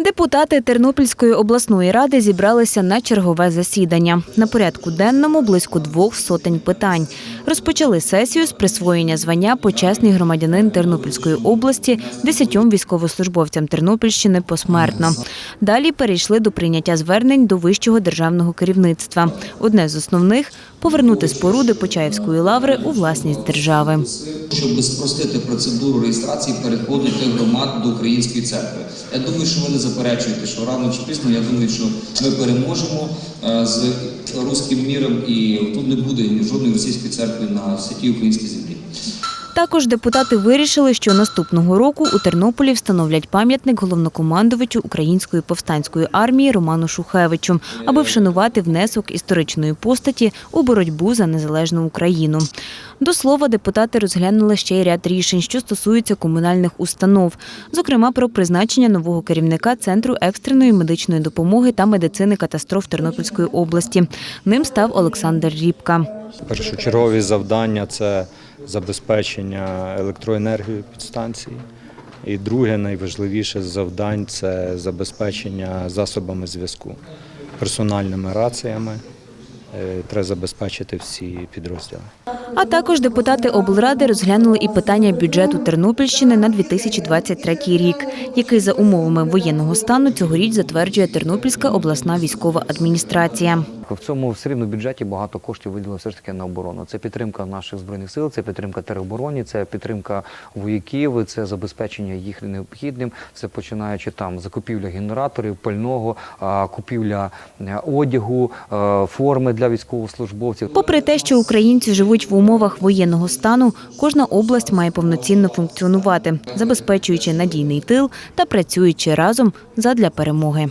Депутати Тернопільської обласної ради зібралися на чергове засідання. На порядку денному близько двох сотень питань. Розпочали сесію з присвоєння звання почесний громадянин Тернопільської області десятьом військовослужбовцям Тернопільщини посмертно. Далі перейшли до прийняття звернень до вищого державного керівництва. Одне з основних повернути споруди Почаївської лаври у власність держави. щоб спростити процедуру реєстрації переходити громад до української церкви. Я думаю, що ви не заперечуєте, що рано чи пізно, я думаю, що ми переможемо е, з руським міром, і тут не буде жодної російської церкви на святій українській землі. Також депутати вирішили, що наступного року у Тернополі встановлять пам'ятник головнокомандувачу Української повстанської армії Роману Шухевичу, аби вшанувати внесок історичної постаті у боротьбу за незалежну Україну. До слова, депутати розглянули ще й ряд рішень, що стосуються комунальних установ, зокрема про призначення нового керівника Центру екстреної медичної допомоги та медицини катастроф Тернопільської області. Ним став Олександр Рібка. Першочергові завдання це забезпечення електроенергією підстанції. І друге найважливіше завдань це забезпечення засобами зв'язку, персональними раціями. Е, Треба забезпечити всі підрозділи. А також депутати облради розглянули і питання бюджету Тернопільщини на 2023 рік, який за умовами воєнного стану цьогоріч затверджує Тернопільська обласна військова адміністрація. В цьому рівно бюджеті багато коштів виділено все ж таки на оборону. Це підтримка наших збройних сил, це підтримка теробороні, це підтримка вояків, це забезпечення їх необхідним. Це починаючи там закупівля генераторів, пального, купівля е, одягу, е, форми для військовослужбовців. Попри те, що українці живуть в умовах воєнного стану, кожна область має повноцінно функціонувати, забезпечуючи надійний тил та працюючи разом задля перемоги.